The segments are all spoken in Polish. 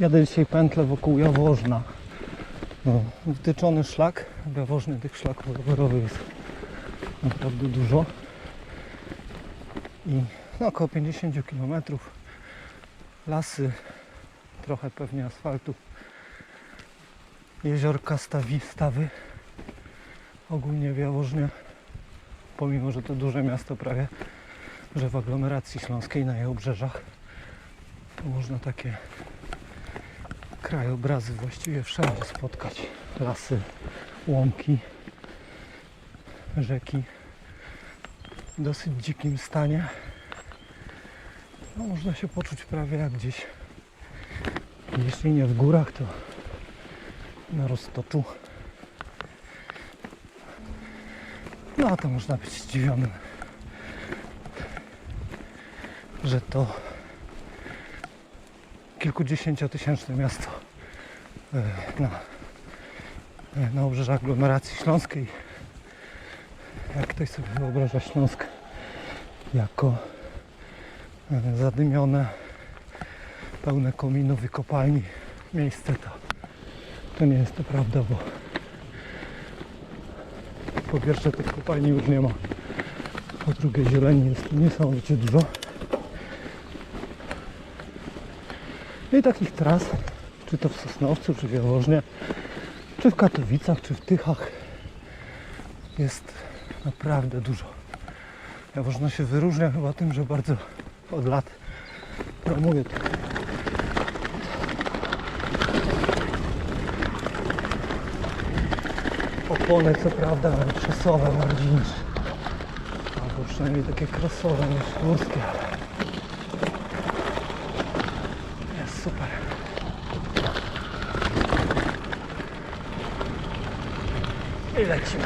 Jadę dzisiaj pętlę wokół Jaworzna. No, szlak, w Jaworznie tych szlaków rowerowych jest naprawdę dużo. I no, około 50 km. Lasy, trochę pewnie asfaltu. Jeziorka, stawi, stawy. Ogólnie w Jaworznie, pomimo że to duże miasto prawie, że w aglomeracji śląskiej na jej obrzeżach można takie krajobrazy właściwie wszędzie spotkać. Lasy, łąki, rzeki w dosyć dzikim stanie. No, można się poczuć prawie jak gdzieś, jeśli nie w górach, to na roztoczu. No a to można być zdziwionym, że to kilkudziesięciotysięczne miasto e, na, e, na obrzeżach aglomeracji śląskiej. Jak ktoś sobie wyobraża Śląsk jako e, zadymione, pełne kominów i kopalni miejsce, to, to nie jest to prawda, bo po pierwsze tych kopalni już nie ma, po drugie zieleni jest niesamowicie dużo. I takich tras, czy to w Sosnowcu, czy w Jaworznie, czy w Katowicach, czy w Tychach jest naprawdę dużo. Jaworzno się wyróżnia chyba tym, że bardzo od lat promuje to. Opony co prawda szosowe bardziej niż albo przynajmniej takie krosowe niż górskie, ale jest super. I lecimy.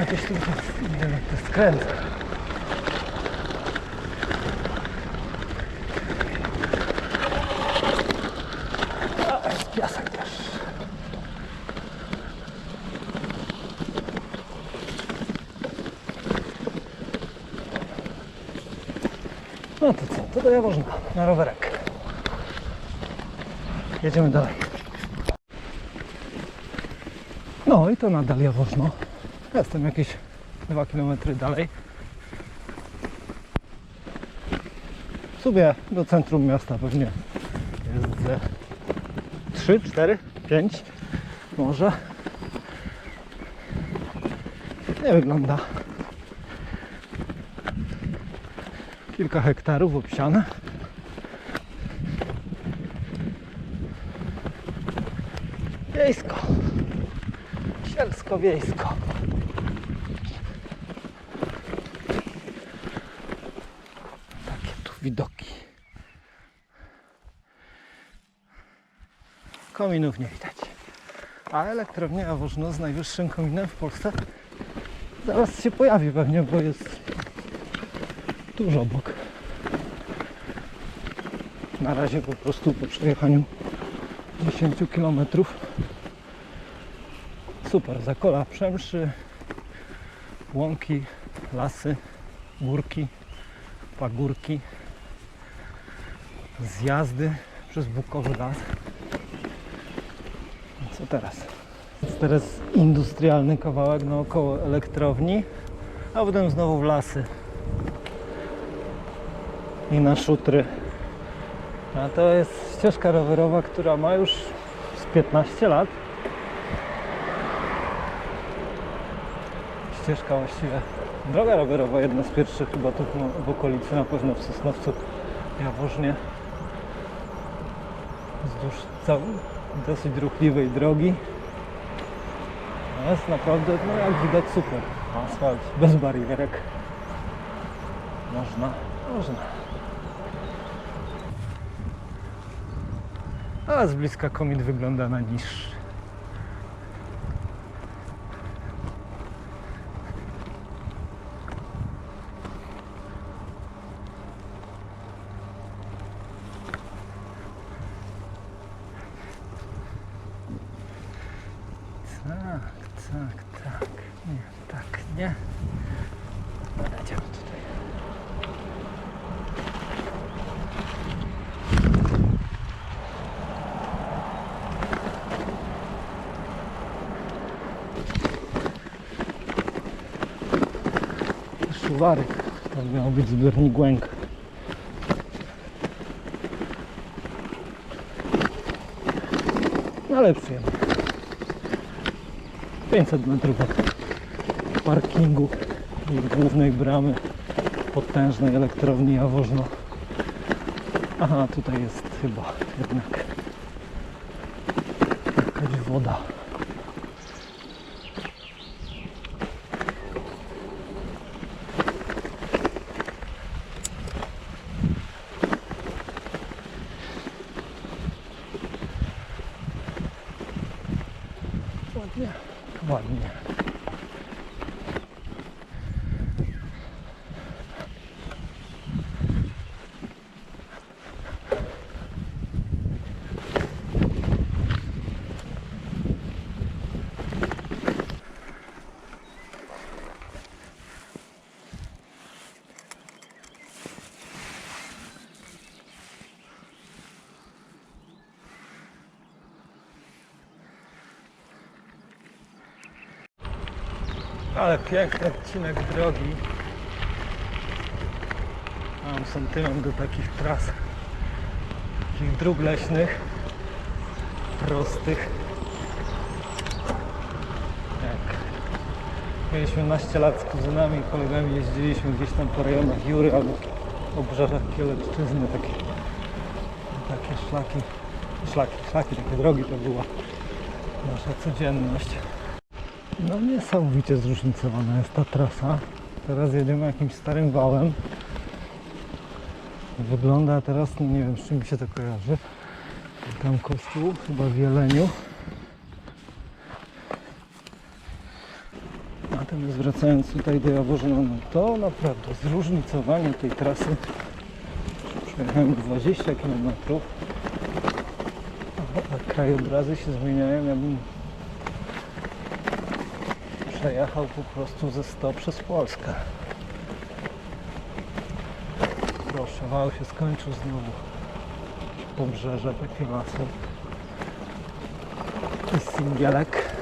A gdzieś tu jest, No to co, to do Jaworzna, na rowerek. Jedziemy dalej. No i to nadal Jaworzno. Jestem jakieś 2 km dalej. W sumie do centrum miasta pewnie jest ze 3, 4, 5 może. Nie wygląda. Kilka hektarów obsiane. Wiejsko. Sielsko-wiejsko. Takie tu widoki. Kominów nie widać. A elektrownia Jaworzno z najwyższym kominem w Polsce zaraz się pojawi pewnie, bo jest tuż obok. Na razie po prostu po przejechaniu 10 km super, zakola przemszy, łąki, lasy, górki, pagórki, zjazdy przez bukowy las. Co teraz? Jest teraz industrialny kawałek naokoło elektrowni, a potem znowu w lasy i na szutry. A to jest ścieżka rowerowa, która ma już z 15 lat. Ścieżka właściwie, droga rowerowa, jedna z pierwszych chyba tu w- okolicy, na pewno w Sosnowcu, Jaworznie. Wzdłuż całej, dosyć ruchliwej drogi. Jest naprawdę, no jak widać, super. Asfalt bez barierek. Można, można. A z bliska komit wygląda na niższy. Tak, tak, tak. Nie. Suwary. To miał być zbiornik Łęk. No ale przyjemnie. 500 metrów od parkingu i głównej bramy potężnej elektrowni Jaworzno. Aha, tutaj jest chyba jednak jakaś woda. Come on, yeah. Ale piękny odcinek drogi. Mam sentyment do takich tras, takich dróg leśnych, prostych. Jak mieliśmy naście lat z kuzynami i kolegami, jeździliśmy gdzieś tam po rejonach Jury albo obrzeżach Kielewszczyzny, takie, takie szlaki, szlaki, szlaki, takie drogi to była nasza codzienność. No niesamowicie zróżnicowana jest ta trasa. Teraz jedziemy jakimś starym wałem. Wygląda teraz, no nie wiem z czym mi się to kojarzy. Tam kościół, chyba w Jeleniu. Natomiast wracając tutaj do Jaworzyna, no to naprawdę zróżnicowanie tej trasy. Przejechałem 20 km. A krajobrazy się zmieniają, jakbym przejechał po prostu ze 100 przez Polskę. Proszę, wał się skończył znowu. Pobrzeże takie masy. I singielek.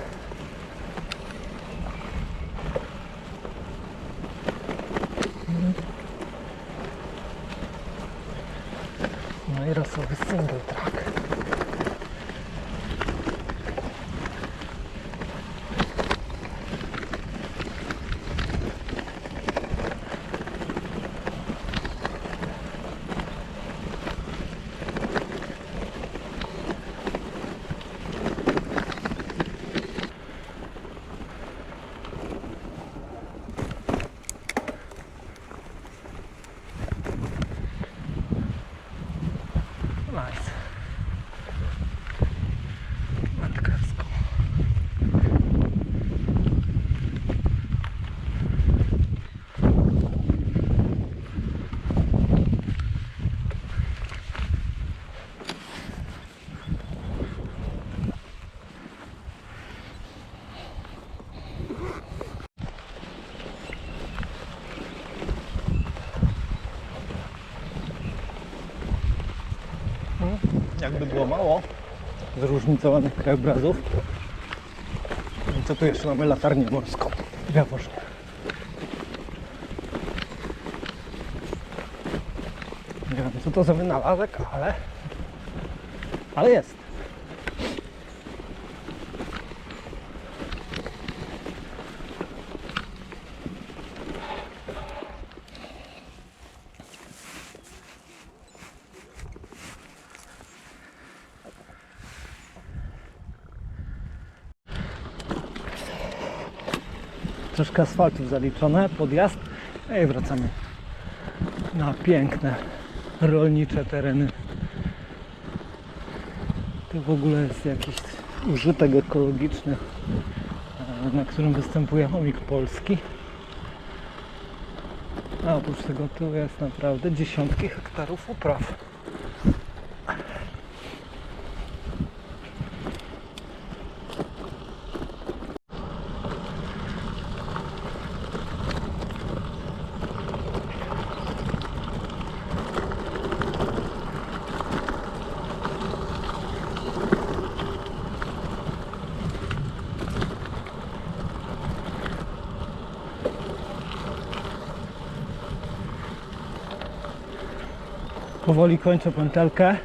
No i rasowy single track. Jakby było mało zróżnicowanych krajobrazów, to tu jeszcze mamy latarnię morską w Jaworznie. Nie wiem co to za wynalazek, ale ale jest. Troszkę asfaltów zaliczone, podjazd. I wracamy na piękne rolnicze tereny. To w ogóle jest jakiś użytek ekologiczny, e, na którym występuje chomik polski. A oprócz tego tu jest naprawdę dziesiątki hektarów upraw. Powoli kończę pętelkę.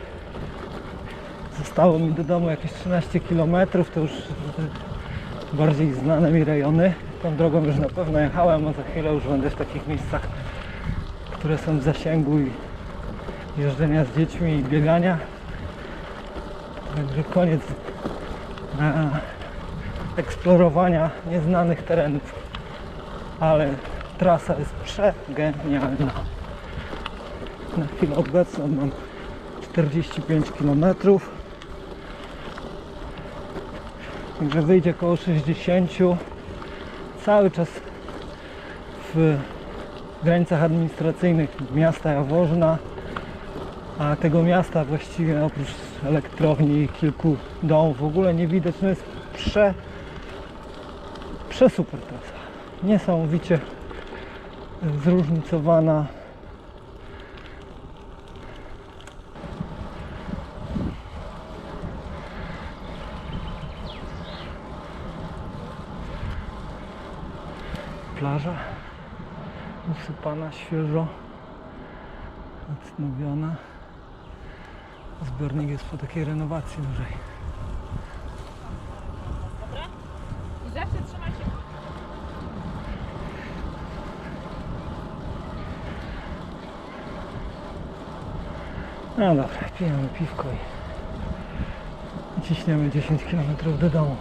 Zostało mi do domu jakieś 13 km, to już bardziej znane mi rejony. Tą drogą już na pewno jechałem, a za chwilę już będę w takich miejscach, które są w zasięgu i jeżdżenia z dziećmi i biegania. Także koniec eksplorowania nieznanych terenów, ale trasa jest przegenialna. Na chwilę obecną mam 45 km. Także wyjdzie około 60. Cały czas w granicach administracyjnych miasta Jaworzna. A tego miasta właściwie oprócz elektrowni i kilku domów w ogóle nie widać. No jest prze, trasa. Niesamowicie zróżnicowana. Plaża usypana świeżo, odnowiona. Zbiornik jest po takiej renowacji dużej. I zawsze trzymaj się. No dobra, pijemy piwko i i ciśniemy 10 km do domu.